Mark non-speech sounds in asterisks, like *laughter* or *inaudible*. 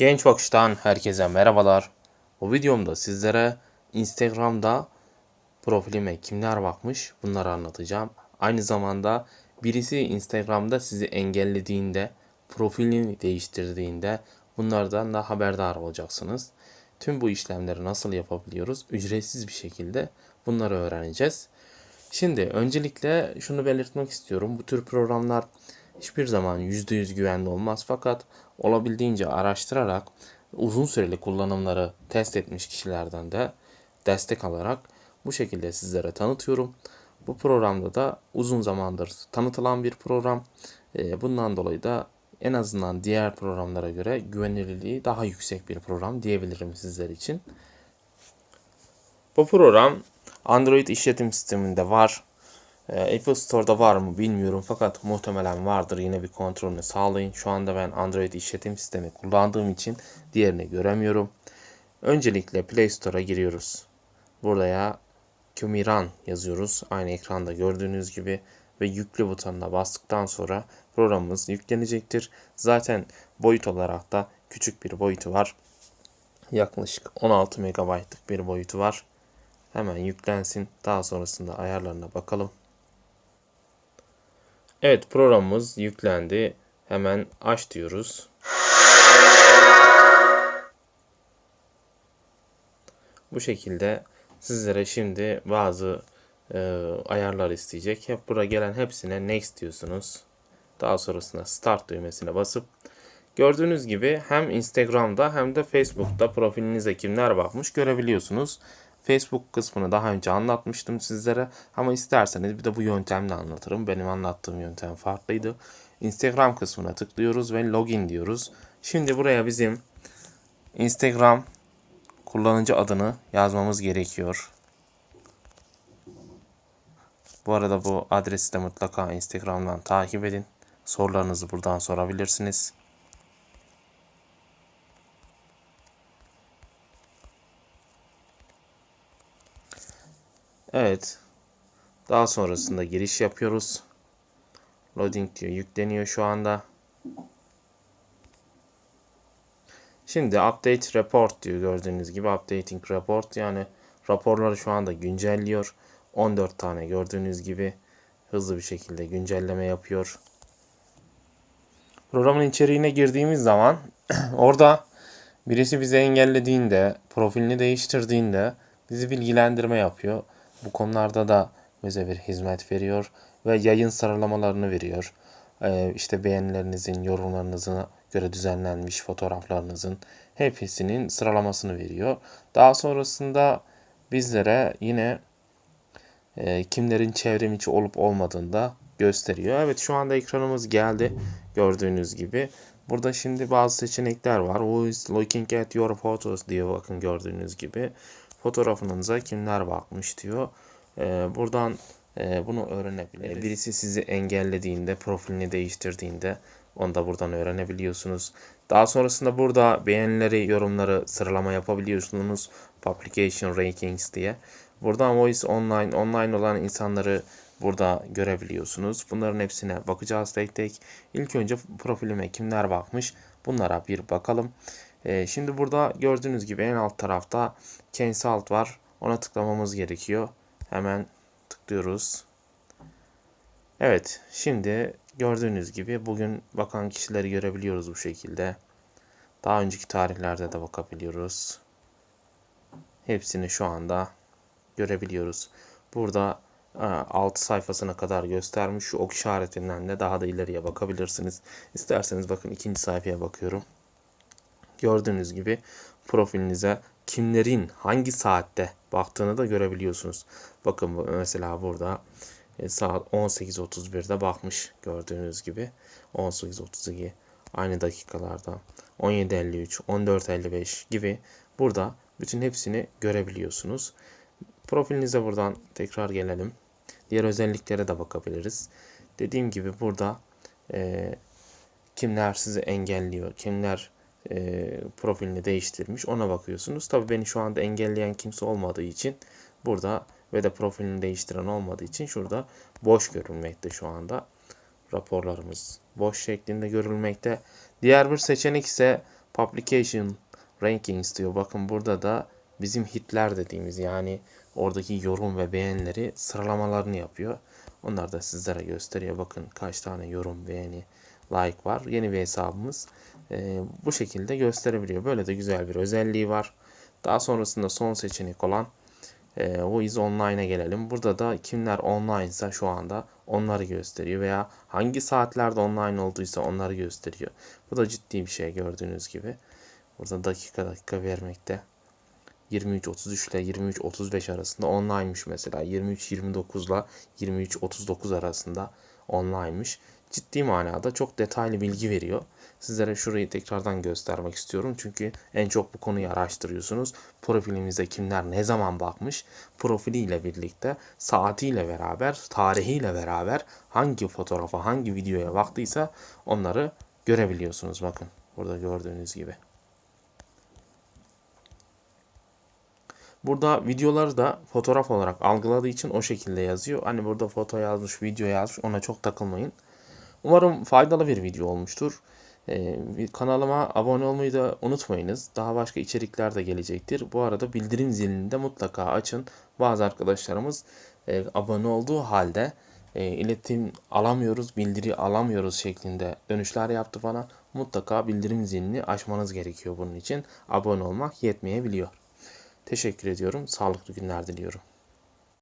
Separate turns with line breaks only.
Genç Bakış'tan herkese merhabalar. Bu videomda sizlere Instagram'da profilime kimler bakmış bunları anlatacağım. Aynı zamanda birisi Instagram'da sizi engellediğinde, profilini değiştirdiğinde bunlardan da haberdar olacaksınız. Tüm bu işlemleri nasıl yapabiliyoruz? Ücretsiz bir şekilde bunları öğreneceğiz. Şimdi öncelikle şunu belirtmek istiyorum. Bu tür programlar hiçbir zaman %100 güvenli olmaz fakat olabildiğince araştırarak uzun süreli kullanımları test etmiş kişilerden de destek alarak bu şekilde sizlere tanıtıyorum. Bu programda da uzun zamandır tanıtılan bir program. Ee, Bundan dolayı da en azından diğer programlara göre güvenilirliği daha yüksek bir program diyebilirim sizler için. Bu program Android işletim sisteminde var. Ee, Apple Store'da var mı bilmiyorum fakat muhtemelen vardır. Yine bir kontrolünü sağlayın. Şu anda ben Android işletim sistemi kullandığım için diğerini göremiyorum. Öncelikle Play Store'a giriyoruz. Buraya Kumiran yazıyoruz. Aynı ekranda gördüğünüz gibi ve yüklü butonuna bastıktan sonra programımız yüklenecektir. Zaten boyut olarak da küçük bir boyutu var. Yaklaşık 16 MB'lık bir boyutu var. Hemen yüklensin. Daha sonrasında ayarlarına bakalım. Evet programımız yüklendi. Hemen aç diyoruz. Bu şekilde sizlere şimdi bazı e, ayarlar isteyecek. Hep buraya gelen hepsine next diyorsunuz. Daha sonrasında start düğmesine basıp gördüğünüz gibi hem Instagram'da hem de Facebook'ta profilinize kimler bakmış görebiliyorsunuz. Facebook kısmını daha önce anlatmıştım sizlere ama isterseniz bir de bu yöntemle anlatırım. Benim anlattığım yöntem farklıydı. Instagram kısmına tıklıyoruz ve login diyoruz. Şimdi buraya bizim Instagram kullanıcı adını yazmamız gerekiyor. Bu arada bu adresi de mutlaka Instagram'dan takip edin. Sorularınızı buradan sorabilirsiniz. Evet. Daha sonrasında giriş yapıyoruz. Loading diyor. Yükleniyor şu anda. Şimdi update report diyor gördüğünüz gibi updating report yani raporları şu anda güncelliyor. 14 tane gördüğünüz gibi hızlı bir şekilde güncelleme yapıyor. Programın içeriğine girdiğimiz zaman *clears throat* orada birisi bizi engellediğinde, profilini değiştirdiğinde bizi bilgilendirme yapıyor. Bu konularda da bize bir hizmet veriyor ve yayın sıralamalarını veriyor. Ee, işte beğenilerinizin, yorumlarınızın göre düzenlenmiş fotoğraflarınızın hepsinin sıralamasını veriyor. Daha sonrasında bizlere yine e, kimlerin çevrim içi olup olmadığını da gösteriyor. Evet şu anda ekranımız geldi gördüğünüz gibi. Burada şimdi bazı seçenekler var. Who is looking at your photos diyor bakın gördüğünüz gibi. Fotoğrafınıza kimler bakmış diyor. Ee, buradan e, bunu öğrenebiliriz. Birisi sizi engellediğinde, profilini değiştirdiğinde onu da buradan öğrenebiliyorsunuz. Daha sonrasında burada beğenileri, yorumları sıralama yapabiliyorsunuz. Publication Rankings diye. Buradan Voice Online, online olan insanları burada görebiliyorsunuz. Bunların hepsine bakacağız tek tek. İlk önce profilime kimler bakmış bunlara bir bakalım. Ee, şimdi burada gördüğünüz gibi en alt tarafta Cancel var. Ona tıklamamız gerekiyor. Hemen tıklıyoruz. Evet şimdi gördüğünüz gibi bugün bakan kişileri görebiliyoruz bu şekilde. Daha önceki tarihlerde de bakabiliyoruz. Hepsini şu anda görebiliyoruz. Burada e, alt sayfasına kadar göstermiş. Şu ok işaretinden de daha da ileriye bakabilirsiniz. İsterseniz bakın ikinci sayfaya bakıyorum. Gördüğünüz gibi profilinize kimlerin hangi saatte baktığını da görebiliyorsunuz. Bakın mesela burada e, saat 18.31'de bakmış gördüğünüz gibi. 18.32 aynı dakikalarda 17.53, 14.55 gibi burada bütün hepsini görebiliyorsunuz. Profilinize buradan tekrar gelelim. Diğer özelliklere de bakabiliriz. Dediğim gibi burada e, kimler sizi engelliyor, kimler e, profilini değiştirmiş ona bakıyorsunuz. Tabi beni şu anda engelleyen kimse olmadığı için burada ve de profilini değiştiren olmadığı için şurada boş görünmekte şu anda. Raporlarımız boş şeklinde görülmekte. Diğer bir seçenek ise Publication Rankings diyor. Bakın burada da bizim hitler dediğimiz yani oradaki yorum ve beğenileri sıralamalarını yapıyor. Onlar da sizlere gösteriyor. Bakın kaç tane yorum, beğeni, like var. Yeni bir hesabımız. Ee, bu şekilde gösterebiliyor. Böyle de güzel bir özelliği var. Daha sonrasında son seçenek olan e, is Online'a gelelim. Burada da kimler online ise şu anda onları gösteriyor veya hangi saatlerde online olduysa onları gösteriyor. Bu da ciddi bir şey gördüğünüz gibi. Burada dakika dakika vermekte. 23.33 ile 23.35 arasında online'mış mesela. 23.29 ile 23.39 arasında online'mış. Ciddi manada çok detaylı bilgi veriyor. Sizlere şurayı tekrardan göstermek istiyorum. Çünkü en çok bu konuyu araştırıyorsunuz. Profilimize kimler ne zaman bakmış, profiliyle birlikte, saatiyle beraber, tarihiyle beraber hangi fotoğrafa, hangi videoya baktıysa onları görebiliyorsunuz. Bakın burada gördüğünüz gibi. Burada videoları da fotoğraf olarak algıladığı için o şekilde yazıyor. Hani burada foto yazmış, video yazmış ona çok takılmayın. Umarım faydalı bir video olmuştur. Ee, kanalıma abone olmayı da unutmayınız. Daha başka içerikler de gelecektir. Bu arada bildirim zilini de mutlaka açın. Bazı arkadaşlarımız e, abone olduğu halde e, iletim alamıyoruz, bildiri alamıyoruz şeklinde dönüşler yaptı bana. Mutlaka bildirim zilini açmanız gerekiyor bunun için. Abone olmak yetmeyebiliyor. Teşekkür ediyorum. Sağlıklı günler diliyorum.